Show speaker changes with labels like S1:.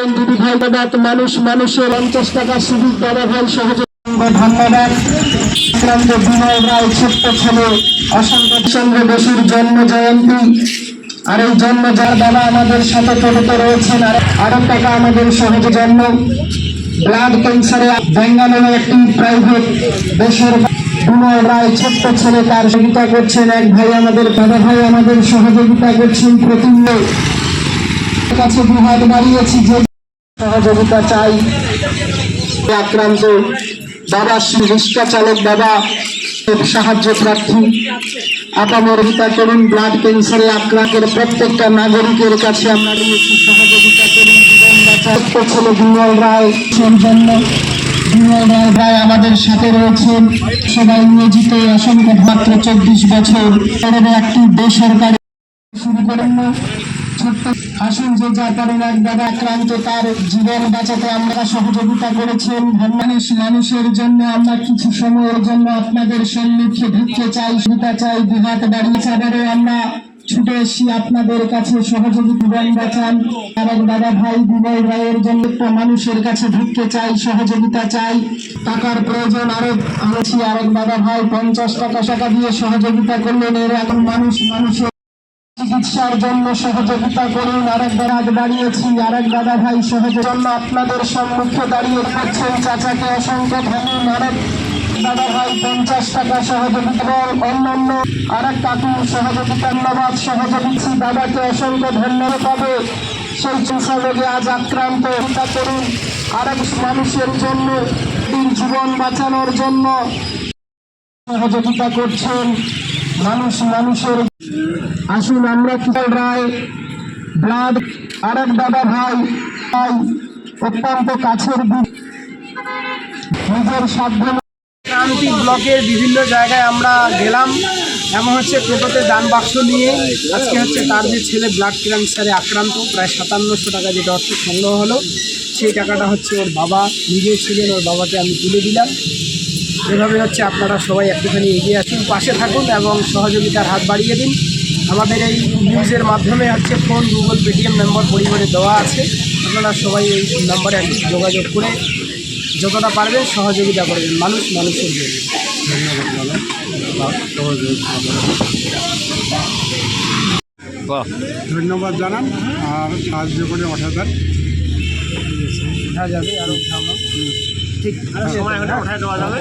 S1: করলেন দিদি ভাই দাদা মানুষ, মানুষের পঞ্চাশ টাকা সুবিধ দাদা ভাই, সহযোগ ধন্যবাদ। ছোট্ট ছেলে জন্ম জয়ন্তী। আর আমাদের সাথে ব্লাড ক্যান্সারে একটি প্রাইভেট দেশের রায় ছোট্ট ছেলে তার করছেন। এক ভাই আমাদের দাদা ভাই আমাদের সহযোগিতা করছেন প্রতিনিয়ত। কাছে বাড়িয়েছি যে সহযোগিতা চাই। আক্রান্ত বাবা শ্রী রিক্সা চালক বাবা সাহায্য প্রার্থী। আপামর্হিতা করুন ব্লাড ক্যান্সারে আক্রান্তের প্রত্যেকটা নাগরিকের কাছে আমরা রয়েছি। সহযোগিতা করুন জন্য। রায় আমাদের সাথে রয়েছেন। সবাই নিয়োজিত অসংখ্য মাত্র চব্বিশ বছর। একটি বেসরকারি শুরু করেন না। আসুন যে যা পারেন এক দাদা আক্রান্ত, তার জীবন বাঁচাতে আমরা সহযোগিতা করেছেন। মানুষ, মানুষের জন্য আমরা কিছু সময়ের জন্য আপনাদের সম্মুখে ঢুকতে চাই, সুবিধা চাই। দুহাত বাড়িয়ে আবারও আমরা ছুটে এসি আপনাদের কাছে সহযোগী জীবন বাঁচান। আরেক দাদা ভাই বিনয় রায়ের জন্য মানুষের কাছে ঢুকতে চাই, সহযোগিতা চাই। টাকার প্রয়োজন আরেক আছি আরেক দাদা ভাই, পঞ্চাশ টাকা টাকা দিয়ে সহযোগিতা করলেন। এর এখন মানুষ, মানুষের চিকিৎসার জন্য সহযোগিতা করুন। আরেক দাদা দাঁড়িয়েছি। আরেক দাদা ভাই সহযোগের জন্য আপনাদের সম্মুখে দাঁড়িয়ে থাকছেন চাচাকে অসংখ্য ধন্যবাদ। আরেক দাদা ভাই পঞ্চাশ টাকা সহযোগিতা এবং অন্যান্য আরেক কাকু সহযোগিতা ধন্যবাদ। সহযোগিতা দাদাকে অসংখ্য ধন্যবাদ। পাবে সেই সংসদে আজ আক্রান্ত। চিন্তা করুন, আরেক মানুষের জন্য জীবন বাঁচানোর জন্য সহযোগিতা করছেন। মানুষ মানুষের আসুন আমরা কিশোর রায়, ব্লাড আরেক দাদা ভাই ভাই অত্যন্ত কাছের দিক। নিজের সাধ্য
S2: ক্রান্তি ব্লকের বিভিন্ন জায়গায় আমরা গেলাম। এমন হচ্ছে টোটোতে দান বাক্স নিয়ে। আজকে হচ্ছে তার যে ছেলে ব্লাড ক্যান্সারে আক্রান্ত, প্রায় সাতান্নশো টাকা যেটা অর্থ সংগ্রহ হলো, সেই টাকাটা হচ্ছে ওর বাবা নিজে ছিলেন ওর বাবাকে আমি তুলে দিলাম। এভাবে হচ্ছে আপনারা সবাই একটুখানি এগিয়ে আসুন পাশে থাকুন এবং সহযোগিতার হাত বাড়িয়ে দিন। আমাদের এই নিউজের মাধ্যমে হচ্ছে ফোন গুগল পেটিএম নম্বর পরিবারে দেওয়া আছে। আপনারা সবাই এই নম্বরে যোগাযোগ করে যতটা পারবেন সহযোগিতা করবেন মানুষ মানুষের জন্য।
S3: ধন্যবাদ জানান আর সাহায্য করে অসাধার
S2: উঠা যাবে আরও ঠিক সময় হলে উঠায় দেওয়া যাবে।